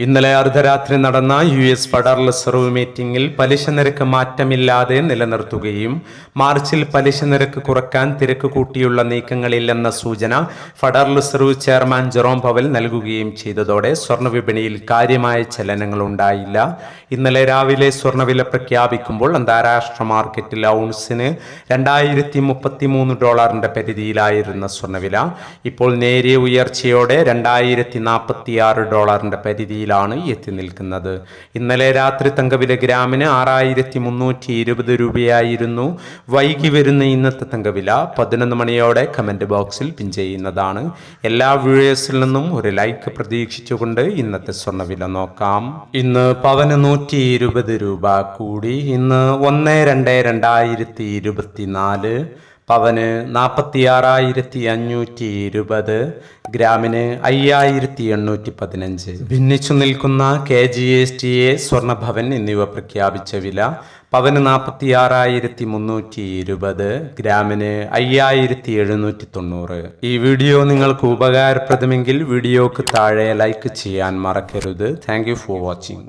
ഇന്നലെ അർദ്ധരാത്രി നടന്ന യു എസ് ഫെഡറൽ റിസർവ് മീറ്റിംഗിൽ പലിശ നിരക്ക് മാറ്റമില്ലാതെ നിലനിർത്തുകയും മാർച്ചിൽ പലിശ നിരക്ക് കുറയ്ക്കാൻ തിരക്ക് കൂട്ടിയുള്ള നീക്കങ്ങളില്ലെന്ന സൂചന federal reserve chairman Jerome Powell നൽകുകയും ചെയ്തതോടെ സ്വർണ വിപണിയിൽ കാര്യമായ ചലനങ്ങൾ ഉണ്ടായില്ല ഇന്നലെ രാവിലെ സ്വർണവില പ്രഖ്യാപിക്കുമ്പോൾ അന്താരാഷ്ട്ര മാർക്കറ്റിൽ ഔൺസിന് രണ്ടായിരത്തി മുപ്പത്തി മൂന്ന് ഡോളറിന്റെ പരിധിയിലായിരുന്ന സ്വർണവില ഇപ്പോൾ നേരിയ ഉയർച്ചയോടെ രണ്ടായിരത്തി നാൽപ്പത്തി ആറ് ഡോളറിന്റെ പരിധിയിലാണ് എത്തി നിൽക്കുന്നത്. ഇന്നലെ രാത്രി തങ്കവില ഗ്രാമിന് ആറായിരത്തി മുന്നൂറ്റി ഇരുപത് രൂപയായിരുന്നു വൈകി വരുന്ന ഇന്നത്തെ തങ്കവില. പതിനൊന്ന് മണിയോടെ കമന്റ് ബോക്സിൽ പിൻ ചെയ്യുന്നതാണ്. എല്ലാ വ്യൂവേഴ്സിൽ നിന്നും ഒരു ലൈക്ക് പ്രതീക്ഷിച്ചുകൊണ്ട് ഇന്നത്തെ സ്വർണവില നോക്കാം. ഇന്ന് പവന് നൂറ്റി ഇരുപത് രൂപ കൂടി. ഇന്ന് ഒന്ന് രണ്ട് രണ്ടായിരത്തി ഇരുപത്തിനാല് പവന് നാൽപ്പത്തി ആറായിരത്തി അഞ്ഞൂറ്റി ഇരുപത് ഗ്രാമിന് അയ്യായിരത്തി എണ്ണൂറ്റി പതിനഞ്ച് ഭിന്നിച്ചു നിൽക്കുന്ന K G S T A Swarnabhavan എന്നിവ പ്രഖ്യാപിച്ച വില പവന് നാൽപ്പത്തി ആറായിരത്തി മുന്നൂറ്റി ഇരുപത് ഗ്രാമിന് അയ്യായിരത്തി എഴുന്നൂറ്റി തൊണ്ണൂറ് ഈ വീഡിയോ നിങ്ങൾക്ക് ഉപകാരപ്രദമെങ്കിൽ വീഡിയോക്ക് താഴെ ലൈക്ക് ചെയ്യാൻ മറക്കരുത്. Thank for watching.